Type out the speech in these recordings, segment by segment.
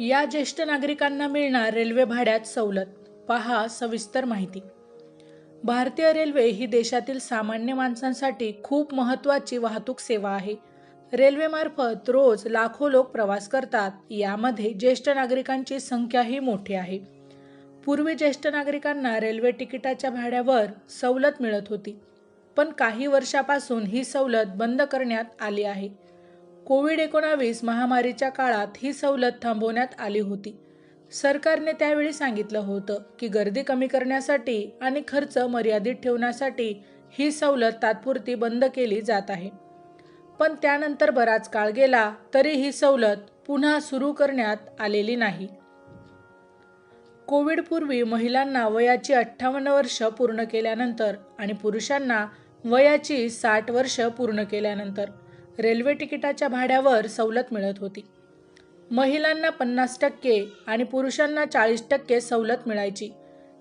या ज्येष्ठ नागरिकांना मिळणार रेल्वे भाड्यात सवलत. पहा सविस्तर माहिती. भारतीय रेल्वे ही देशातील सामान्य माणसांसाठी खूप महत्त्वाची वाहतूक सेवा आहे. रेल्वेमार्फत रोज लाखो लोक प्रवास करतात. यामध्ये ज्येष्ठ नागरिकांची संख्याही मोठी आहे. पूर्वी ज्येष्ठ नागरिकांना रेल्वे तिकिटाच्या भाड्यावर सवलत मिळत होती. पण काही वर्षापासून ही सवलत बंद करण्यात आली आहे. कोविड एकोणावीस महामारीच्या काळात ही सवलत थांबवण्यात आली होती. सरकारने त्यावेळी सांगितलं होतं की गर्दी कमी करण्यासाठी आणि खर्च मर्यादित ठेवण्यासाठी ही सवलत तात्पुरती बंद केली जात आहे. पण त्यानंतर बराच काळ गेला तरी ही सवलत पुन्हा सुरू करण्यात आलेली नाही. कोविडपूर्वी महिलांना वयाची अठ्ठावन्न वर्ष पूर्ण केल्यानंतर आणि पुरुषांना वयाची साठ वर्ष पूर्ण केल्यानंतर रेल्वे तिकिटाच्या भाड्यावर सवलत मिळत होती. महिलांना पन्नास टक्के आणि पुरुषांना चाळीस टक्के सवलत मिळायची.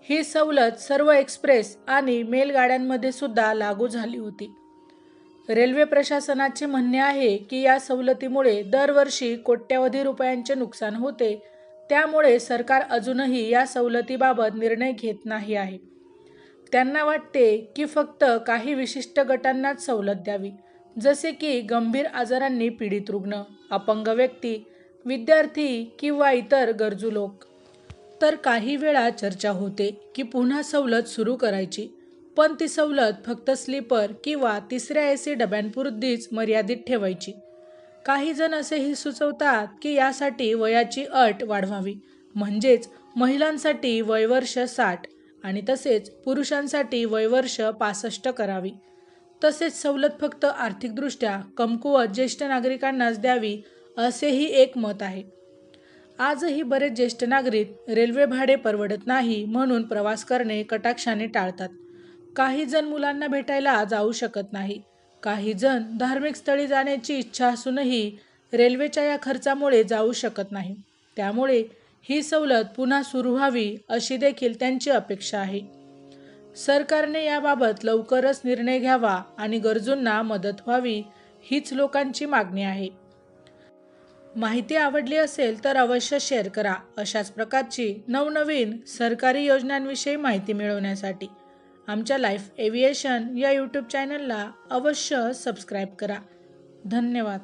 ही सवलत सर्व एक्सप्रेस आणि मेलगाड्यांमध्ये सुद्धा लागू झाली होती. रेल्वे प्रशासनाचे म्हणणे आहे की या सवलतीमुळे दरवर्षी कोट्यवधी रुपयांचे नुकसान होते. त्यामुळे सरकार अजूनही या सवलतीबाबत निर्णय घेत नाही आहे. त्यांना वाटते की फक्त काही विशिष्ट गटांनाच सवलत द्यावी. जसे की गंभीर आजारांनी पीडित रुग्ण अपंग व्यक्ती विद्यार्थी किंवा इतर गरजू लोक. तर काही वेळा चर्चा होते की पुन्हा सवलत सुरू करायची पण ती सवलत फक्त स्लीपर किंवा तिसऱ्या ए सी डब्यांपुरतीच मर्यादित ठेवायची. काही जण असेही सुचवतात की यासाठी वयाची अट वाढवावी म्हणजेच महिलांसाठी वयवर्ष साठ आणि तसेच पुरुषांसाठी वयवर्ष पासष्ट करावी. तसेच सवलत फक्त आर्थिकदृष्ट्या कमकुवत ज्येष्ठ नागरिकांनाच द्यावी असेही एक मत आहे. आजही बरेच ज्येष्ठ नागरिक रेल्वे भाडे परवडत नाही म्हणून प्रवास करणे कटाक्षाने टाळतात. काही जण मुलांना भेटायला जाऊ शकत नाही. काही जण धार्मिक स्थळी जाण्याची इच्छा असूनही रेल्वेच्या या खर्चामुळे जाऊ शकत नाही. त्यामुळे ही सवलत पुन्हा सुरू व्हावी अशी देखील त्यांची अपेक्षा आहे. सरकारने याबाबत लवकरच निर्णय घ्यावा आणि गरजूंना मदत व्हावी हीच लोकांची मागणी आहे. माहिती आवडली असेल तर अवश्य शेअर करा अशाच प्रकारची नवनवीन सरकारी योजनांविषयी माहिती मिळवण्यासाठी. आमच्या लाईफ एव्हिएशन या यूट्यूब चॅनलला अवश्य सबस्क्राईब करा. धन्यवाद.